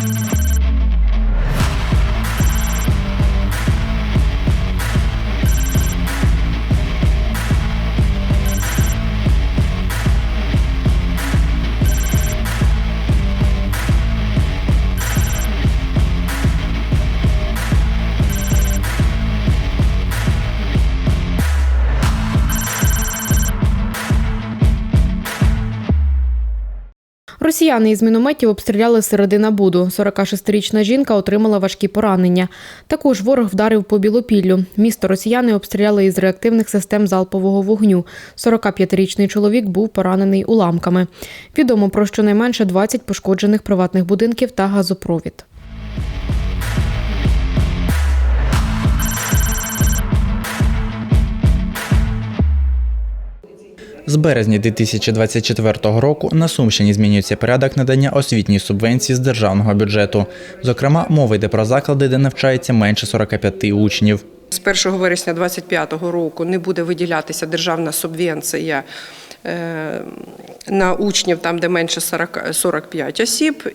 you Росіяни із мінометів обстріляли середина Буду. 46-річна жінка отримала важкі поранення. Також ворог вдарив по Білопіллю. Місто росіяни обстріляли із реактивних систем залпового вогню. 45-річний чоловік був поранений уламками. Відомо про щонайменше 20 пошкоджених приватних будинків та газопровід. З березня 2024 року на Сумщині змінюється порядок надання освітньої субвенції з державного бюджету. Зокрема, мова йде про заклади, де навчається менше 45 учнів. З 1 вересня 2025 року не буде виділятися державна субвенція е, на учнів, там де менше 40, 45 осіб,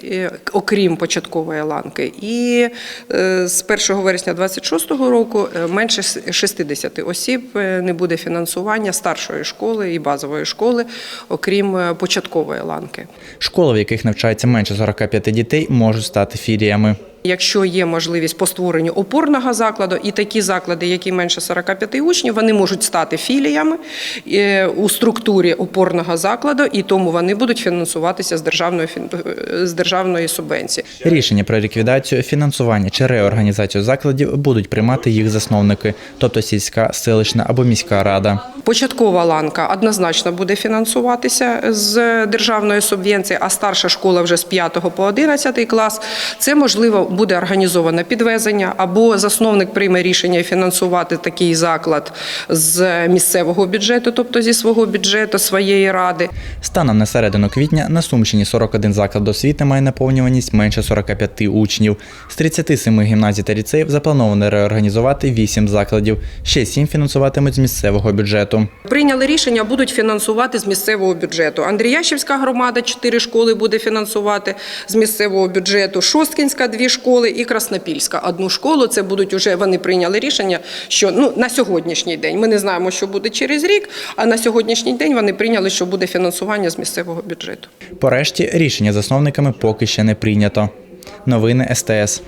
окрім початкової ланки. І е, з 1 вересня 2026 року е, менше 60 осіб е, не буде фінансування старшої школи і базової школи, окрім початкової ланки. Школи, в яких навчається менше 45 дітей, можуть стати філіями. Якщо є можливість по створенню опорного закладу, і такі заклади, які менше 45 учнів, вони можуть стати філіями е, у структурі опорного закладу, і тому вони будуть фінансуватися з державної е, з державної субвенції. Рішення про ліквідацію, фінансування чи реорганізацію закладів будуть приймати їх засновники, тобто сільська, селищна або міська рада. Початкова ланка однозначно буде фінансуватися з державної субвенції, а старша школа вже з 5 по 11 клас. Це можливо буде організовано підвезення або засновник прийме рішення фінансувати такий заклад з місцевого бюджету, тобто зі свого бюджету своєї ради. Станом на середину квітня на Сумщині 41 заклад освіти має наповнюваність менше 45 учнів. З 37 гімназій та ліцеїв заплановано реорганізувати 8 закладів. Ще 7 фінансуватимуть з місцевого бюджету. Прийняли рішення, будуть фінансувати з місцевого бюджету. Андріящівська громада чотири школи буде фінансувати з місцевого бюджету. Шосткінська дві школи і Краснопільська одну школу. Це будуть уже вони прийняли рішення, що ну на сьогоднішній день ми не знаємо, що буде через рік. А на сьогоднішній день вони прийняли, що буде фінансування з місцевого бюджету. Порешті рішення засновниками поки ще не прийнято. Новини СТС.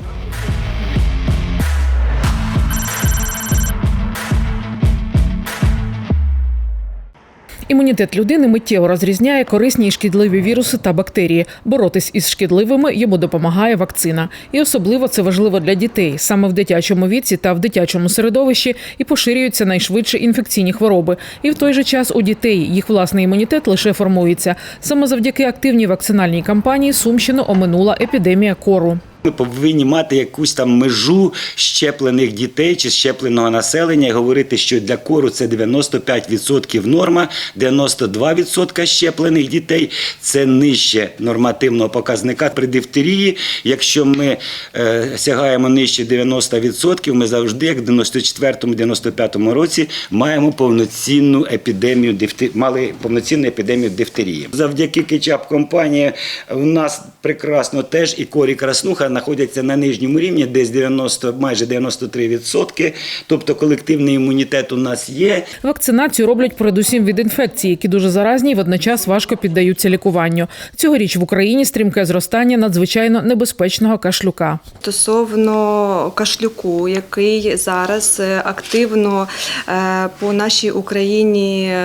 Імунітет людини миттєво розрізняє корисні і шкідливі віруси та бактерії. Боротись із шкідливими йому допомагає вакцина. І особливо це важливо для дітей. Саме в дитячому віці та в дитячому середовищі і поширюються найшвидше інфекційні хвороби. І в той же час у дітей їх власний імунітет лише формується. Саме завдяки активній вакцинальній кампанії Сумщину оминула епідемія кору. Ми повинні мати якусь там межу щеплених дітей чи щепленого населення і говорити, що для кору це 95% норма, 92% щеплених дітей це нижче нормативного показника при дифтерії. Якщо ми е, сягаємо нижче 90%, ми завжди, як в 94-95 році, маємо повноцінну епідемію дифте- мали повноцінну епідемію дифтерії. Завдяки кетчап компанії у нас прекрасно теж і корі краснуха знаходяться на нижньому рівні, десь 90, майже 93%. Тобто колективний імунітет у нас є. Вакцинацію роблять передусім від інфекцій, які дуже заразні і водночас важко піддаються лікуванню. Цьогоріч в Україні стрімке зростання надзвичайно небезпечного кашлюка. Стосовно кашлюку, який зараз е, активно е, по нашій Україні е,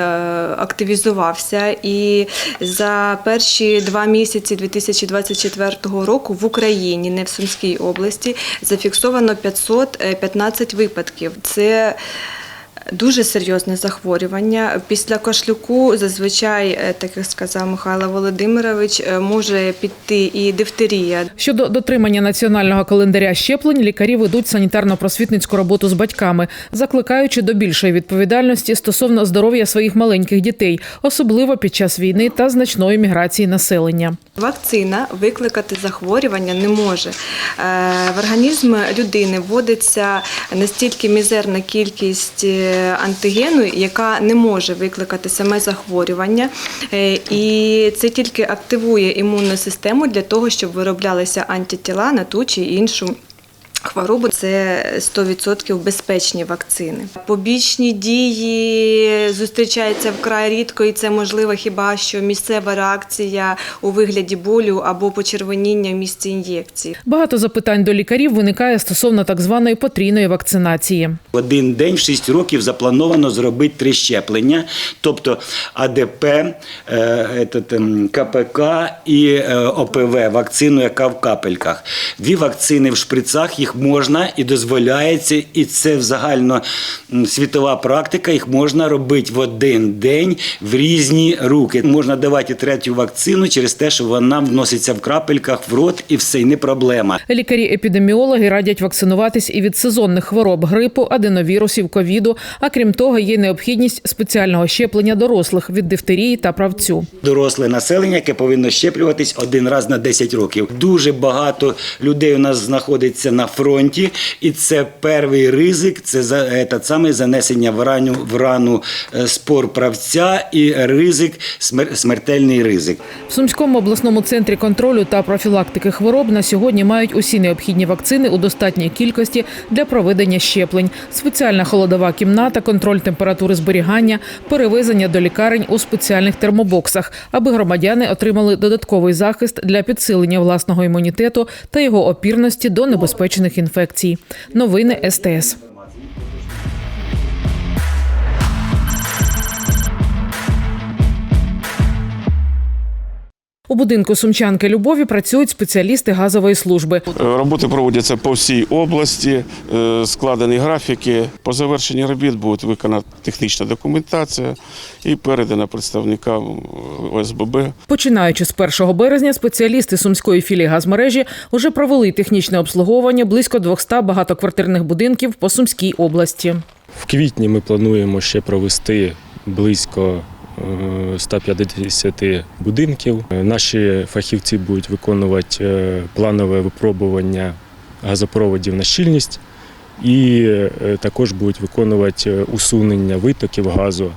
активізувався, і за перші два місяці 2024 року в Україні, не в Сумській області, зафіксовано 515 випадків. Це Дуже серйозне захворювання. Після кашлюку зазвичай, е, так як сказав Михайло Володимирович, е, може піти і дифтерія. Щодо дотримання національного календаря щеплень, лікарі ведуть санітарно-просвітницьку роботу з батьками, закликаючи до більшої відповідальності стосовно здоров'я своїх маленьких дітей, особливо під час війни та значної міграції населення. Вакцина викликати захворювання не може. Е, В організм людини вводиться настільки мізерна кількість антигену, яка не може викликати саме захворювання, Е, і це тільки активує імунну систему для того, щоб вироблялися антитіла на ту чи іншу. Хворобу це 100% безпечні вакцини. Побічні дії зустрічаються вкрай рідко, і це можливо хіба що місцева реакція у вигляді болю або почервоніння в місці ін'єкції. Багато запитань до лікарів виникає стосовно так званої потрійної вакцинації. В один день в 6 років заплановано зробити три щеплення, тобто АДП, е, ем, КПК і е, ОПВ, вакцину, яка в капельках. Дві вакцини в шприцах їх можна і дозволяється, і це загально світова практика. Їх можна робити в один день в різні руки. Можна давати третю вакцину через те, що вона вноситься в крапельках в рот, і все і не проблема. Лікарі-епідеміологи радять вакцинуватись і від сезонних хвороб грипу, аденовірусів, ковіду. А крім того, є необхідність спеціального щеплення дорослих від дифтерії та правцю. доросле населення, яке повинно щеплюватись один раз на 10 років. Дуже багато людей у нас знаходиться на фронті, і це перший ризик. Це е, та саме занесення в рану в рану е, спор правця і ризик смер- смертельний ризик. В Сумському обласному центрі контролю та профілактики хвороб на сьогодні мають усі необхідні вакцини у достатній кількості для проведення щеплень. Спеціальна холодова кімната, контроль температури зберігання, перевезення до лікарень у спеціальних термобоксах, аби громадяни отримали додатковий захист для підсилення власного імунітету та його опірності до небезпечних інфекцій. Новини СТС. У будинку сумчанки Любові працюють спеціалісти газової служби. Роботи проводяться по всій області, е, складені графіки. По завершенні робіт буде виконана технічна документація і передана представникам ОСББ. Починаючи з 1 березня, спеціалісти сумської філії газмережі вже провели технічне обслуговування близько 200 багатоквартирних будинків по Сумській області. В квітні ми плануємо ще провести близько е, 150 будинків. Е, Наші фахівці будуть виконувати е, планове випробування газопроводів на щільність і е, також будуть виконувати е, усунення витоків газу.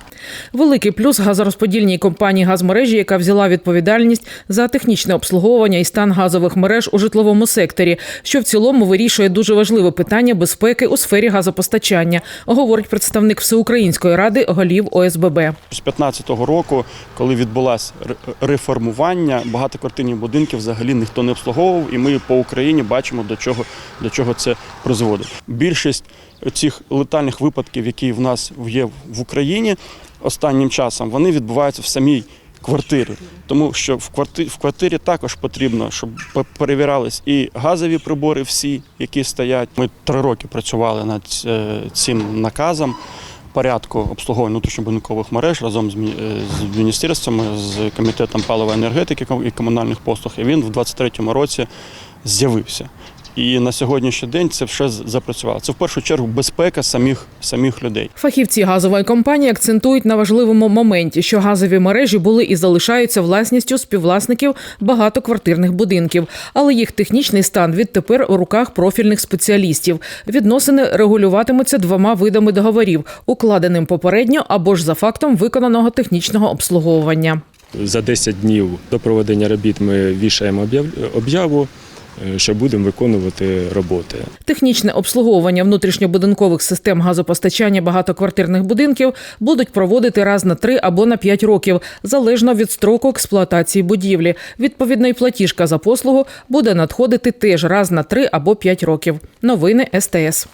Великий плюс газорозподільній компанії газмережі, яка взяла відповідальність за технічне обслуговування і стан газових мереж у житловому секторі, що в цілому вирішує дуже важливе питання безпеки у сфері газопостачання, говорить представник всеукраїнської ради голів ОСББ. З 2015 року, коли відбулось ре- реформування, багатоквартирні будинки взагалі ніхто не обслуговував, і ми по Україні бачимо, до чого, до чого це призводить. Більшість цих летальних випадків, які в нас є в Україні останнім часом, вони відбуваються в самій квартирі. Тому що в квартирі, в квартирі також потрібно, щоб пе- перевірялись і газові прибори всі, які стоять. Ми три роки працювали над е, цим наказом порядку обслуговування внутрішньобудинкових мереж разом з, е, міністерствами, з комітетом паливо енергетики і комунальних послуг. І він в 2023 році з'явився. І на сьогоднішній день це все запрацювало. Це в першу чергу безпека самих, самих людей. Фахівці газової компанії акцентують на важливому моменті, що газові мережі були і залишаються власністю співвласників багатоквартирних будинків, але їх технічний стан відтепер у руках профільних спеціалістів. Відносини регулюватимуться двома видами договорів, укладеним попередньо або ж за фактом виконаного технічного обслуговування. За 10 днів до проведення робіт ми вішаємо об'яв- об'яву, що будемо виконувати роботи. Технічне обслуговування внутрішньобудинкових систем газопостачання багатоквартирних будинків будуть проводити раз на 3 або на 5 років, залежно від строку експлуатації будівлі. Відповідно, й платіжка за послугу буде надходити теж раз на 3 або 5 років. Новини СТС.